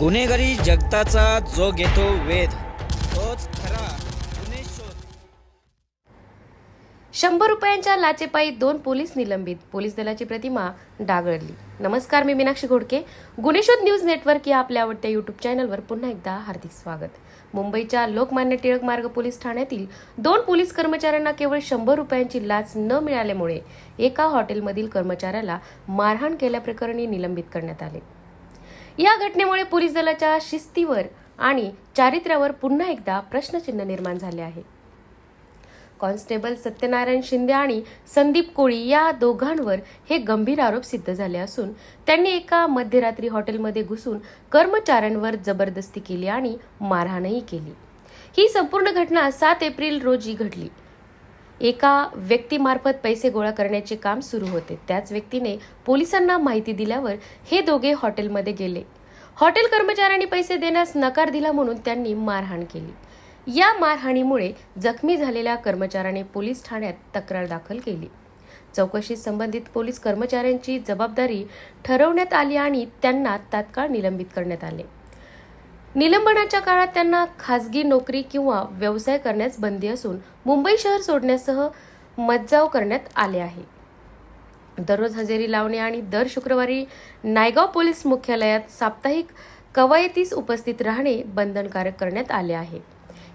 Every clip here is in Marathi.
गुन्हेगारी जगताचा जो घेतो वेध तोच खरा गुन्हे शोध. शंभर रुपयांच्या लाचेपायी दोन पोलीस निलंबित. पोलीस दलाची प्रतिमा डागळली. नमस्कार मी मीनाक्षी घोडके. गुन्हेशोध न्यूज नेटवर्क या आपल्या आवडत्या युट्यूब चॅनलवर पुन्हा एकदा हार्दिक स्वागत. मुंबईच्या लोकमान्य टिळक मार्ग पोलीस ठाण्यातील दोन पोलीस कर्मचाऱ्यांना केवळ शंभर रुपयांची लाच न मिळाल्यामुळे एका हॉटेलमधील कर्मचाऱ्याला मारहाण केल्याप्रकरणी निलंबित करण्यात आले. या घटनेमुळे पोलीस दलाच्या शिस्तीवर आणि चारित्र्यावर पुन्हा एकदा प्रश्नचिन्ह निर्माण झाले आहे. कॉन्स्टेबल सत्यनारायण शिंदे आणि संदीप कोळी या दोघांवर हे गंभीर आरोप सिद्ध झाले असून त्यांनी एका मध्यरात्री हॉटेलमध्ये घुसून कर्मचाऱ्यांवर जबरदस्ती केली आणि मारहाणही केली. ही संपूर्ण घटना सात एप्रिल रोजी घडली. एका व्यक्तीमार्फत पैसे गोळा करण्याचे काम सुरू होते. त्याच व्यक्तीने पोलिसांना माहिती दिल्यावर हे दोघे हॉटेलमध्ये गेले. हॉटेल कर्मचाऱ्यांनी पैसे देण्यास नकार दिला म्हणून त्यांनी मारहाण केली. या मारहाणीमुळे जखमी झालेल्या कर्मचाऱ्याने पोलीस ठाण्यात तक्रार दाखल केली. चौकशी संबंधित पोलीस कर्मचाऱ्यांची जबाबदारी ठरवण्यात आली आणि त्यांना तात्काळ निलंबित करण्यात आले. निलंबनाच्या काळात त्यांना खासगी नोकरी किंवा व्यवसाय करण्यास बंदी असून मुंबई शहर सोडण्यासह मज्जाव करण्यात आले आहे. दररोज हजेरी लावणे आणि दर शुक्रवारी नायगाव पोलीस मुख्यालयात साप्ताहिक कवायतीस उपस्थित राहणे बंधनकारक करण्यात आले आहे.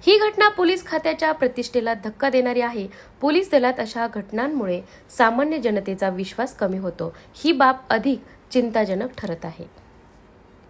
ही घटना पोलीस खात्याच्या प्रतिष्ठेला धक्का देणारी आहे. पोलीस दलात अशा घटनांमुळे सामान्य जनतेचा विश्वास कमी होतो. ही बाब अधिक चिंताजनक ठरत आहे.